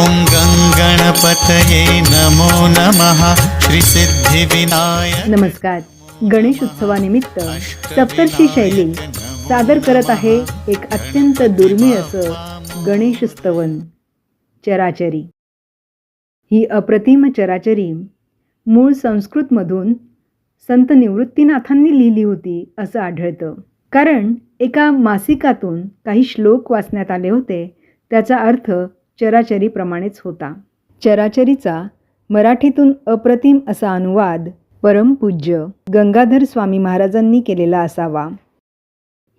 ॐ गङ्गणपतये नमो नमः श्रीसिद्धिविनायक नमस्कार. गणेश उत्सवानिमित्त सप्तर्षी शैली सादर करत आहे एक अत्यंत दुर्मिळ असं गणेश स्तवन चराचरी. ही अप्रतिम चराचरी मूळ संस्कृतमधून संत निवृत्तीनाथांनी लिहिली होती असं आढळतं. कारण एका मासिकातून काही श्लोक वाचण्यात आले होते त्याचा अर्थ चराचरीप्रमाणेच होता. चराचरीचा मराठीतून अप्रतिम असा अनुवाद परमपूज्य गंगाधर स्वामी महाराजांनी केलेला असावा.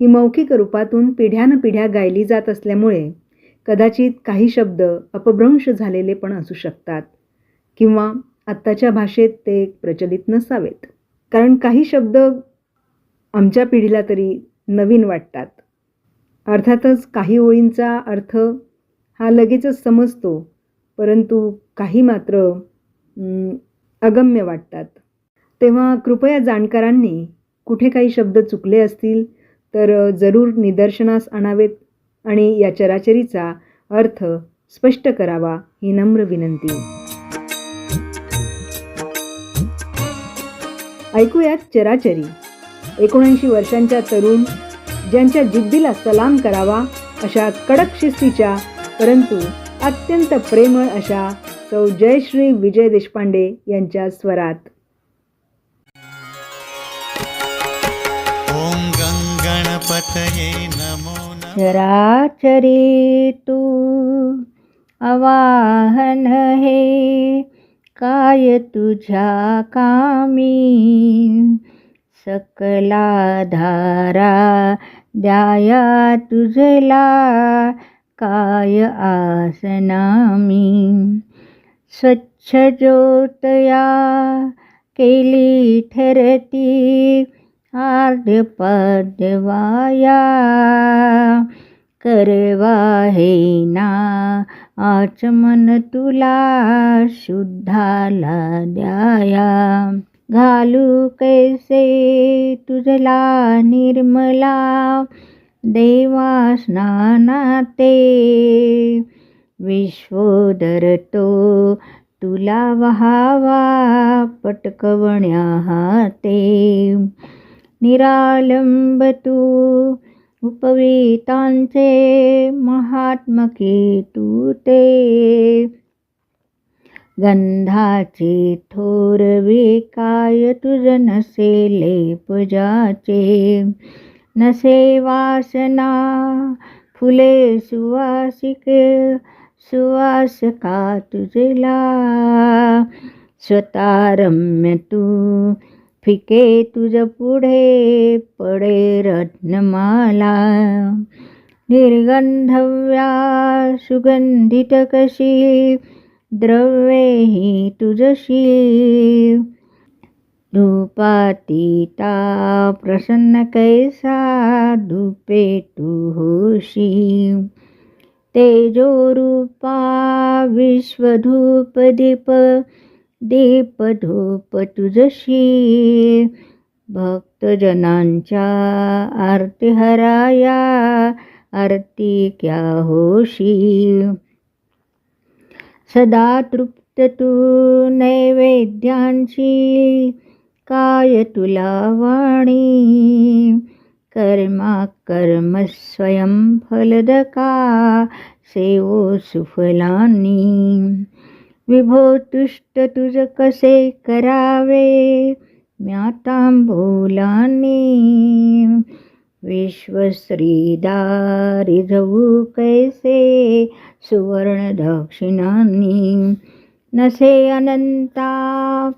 ही मौखिक रूपातून पिढ्यानपिढ्या गायली जात असल्यामुळे कदाचित काही शब्द अपभ्रंश झालेले पण असू शकतात किंवा आत्ताच्या भाषेत ते प्रचलित नसावेत. कारण काही शब्द आमच्या पिढीला तरी नवीन वाटतात. अर्थातच काही ओळींचा अर्थ हा लगेचच समजतो. परंतु काही मात्र अगम्य वाटतात. तेव्हा कृपया जाणकारांनी कुठे काही शब्द चुकले असतील तर जरूर निदर्शनास आणावेत आणि या चराचरीचा अर्थ स्पष्ट करावा ही नम्र विनंती. ऐकूयात चराचरी. एकोणऐंशी वर्षांच्या तरुण ज्यांच्या जिद्दीला सलाम करावा अशा कडक शिस्तीच्या परंतु अत्यंत प्रेमळ अशा सौ जयश्री विजय देशपांडे यांच्या स्वरात. चराचरे तू अवाहन हे काय तुझ्या कामी? सकला धारा द्याया तुझला काय आसनामी? स्वच्छ ज्योतया केली ठरती आर्य पदवाया करवा हे ना आचमन तुला शुद्धाला द्याया. घालू कैसे तुझला निर्मला? देवा स्नानाते विश्वोदर तो तुला वहावा पटकवण्या हाते. निरालंब तू उपवीतांचे महात्मके तू ते. गंधाचे थोरवे काय तुझ नसे लेपजाचे नसे वासना फुले सुवासिक सुवास का तुझला। स्वतः रम्य तू फिके तुझ पुढे पडे रत्नमाला निर्गंधव्या सुगंधित कशी द्रव्ये ही तुझशी। धूपातीता प्रसन्न कैसा धूपे तू होशी। तेजो रूपा विश्वधूप दीप दीप धूप तुझशी। भक्तजनांच्या आरती हराया आरती क्या होशी। सदा तृप्त तू नैवेद्यांची काय तुला वाणी? कर्मा कर्म स्वयं फलदका सेवो सुफलानी. विभो तुष्ट तुझ कसे करावे? म्यातांबोलानी. विश्वश्रीदारी कैसे? सुवर्ण दक्षिणांनी. नसे अनंता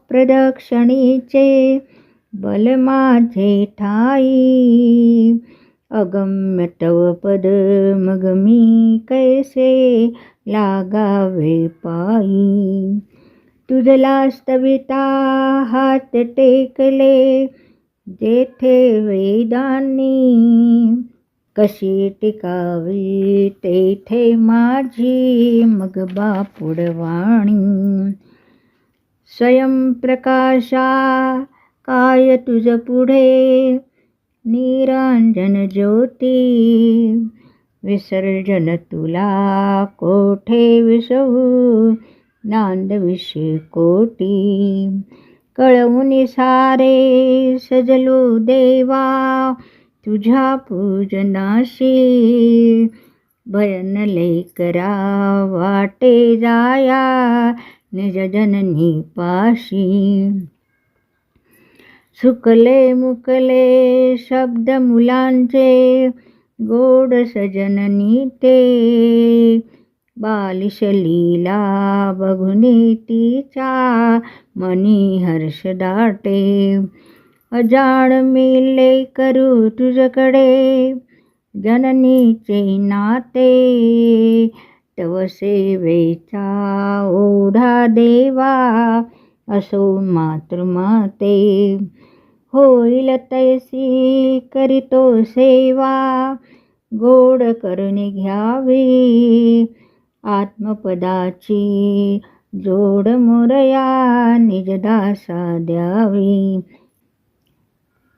प्रदक्षिणीचे बल माझे ठाई. अगम्य तव पद मग मी कैसे लागावे पायी? तुझला स्तविता हात टेकले जेथे वेदांनी कशी टिकावी तेथे माझी मग बापुडवाणी स्वयंप्रकाशा काय तुझ पुढे? निरांजन ज्योती विसर्जन तुला कोठे विसवू? नांदविषयी कोटी कळवून सारे सजलो देवा. तुझ्या पूजनाशी भयन लेकरा वाटे जाया निज जननी पाशी. सुकले मुकले शब्द मुलांचे गोड सजननी ते. बालिश लीला बघुनी तिच्या मनी हर्ष दाटे. अजाण मिले करू तुझकडे. जननीचे नाते तव सेवेचा ओढा देवा असो मातृमाते. होईल तैसी करीतो सेवा गोड करून घ्यावी. आत्मपदाची जोड मोरया निजदासा द्यावी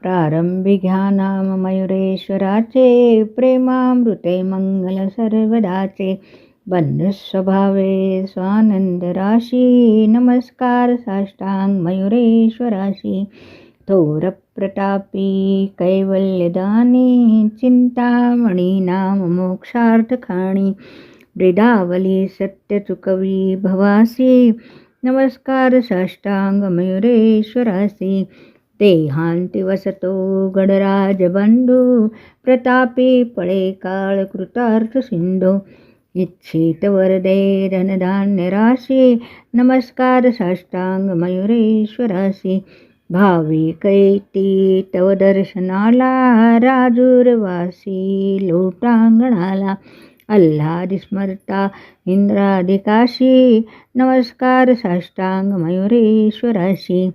प्रारंभी घ्या नाम मयुरेश्वराचे प्रेमामृते मंगल सर्वदाचे. बंधु स्वभावे स्वानंद राशी नमस्कार साष्टांग मयुरेश्वराशी. थोरप्रतापी कैवल्यदानी चिंतामणी नाम मोक्षार्थखाणी वृदावली ब्रिदावली भवासी. नमस्कार साष्टांग मयुरेश्वरासी देहांती वसतो गणराज बंधू। प्रतापी पळे काळ कृतार्थ सिंधू। इच्छित वरदे धनधान्य राशी। नमस्कार साष्टांग मयुरेश्वरासी। भावी कैती तव दर्शनाला। राजूरवासी लोटांगणाला। आल्हादी स्मरता इंद्रादिकाशी। नमस्कार साष्टांग मयुरेश्वराशी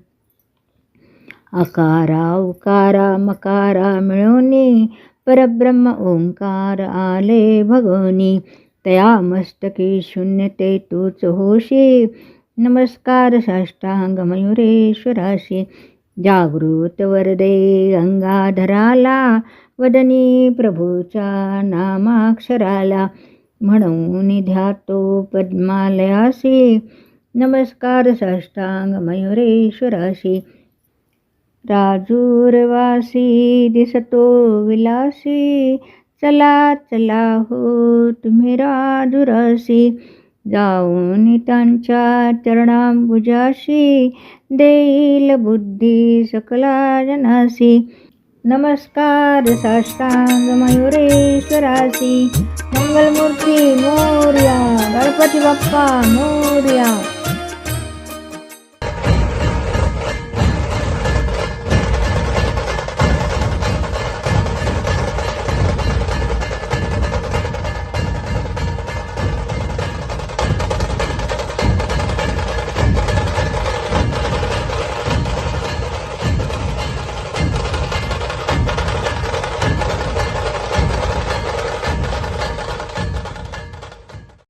अकारा उकारा मकारा मिळवणी परब्रह्म ओंकार आले भगवनी. तया मस्तकी शून्य ते तूच होशी. नमस्कार साष्टांग मयुरेश्वराशी जागृत वरदे गंगाधराला वदनी प्रभूच्या नामाक्षराला. म्हणून ध्यातो पद्मालयासी. नमस्कार साष्टांग मयुरेश्वराशी राजूरवासी दिसतो विलासी. चला चला हो तुम्ही राजुरासी जाऊन त्यांच्या चरणांबुजाशी. देईल बुद्धी सकला जनासी. नमस्कार साष्टांग मयुरेश्वरासी. मंगलमूर्ती मोर्या. गणपती बाप्पा मोर्या.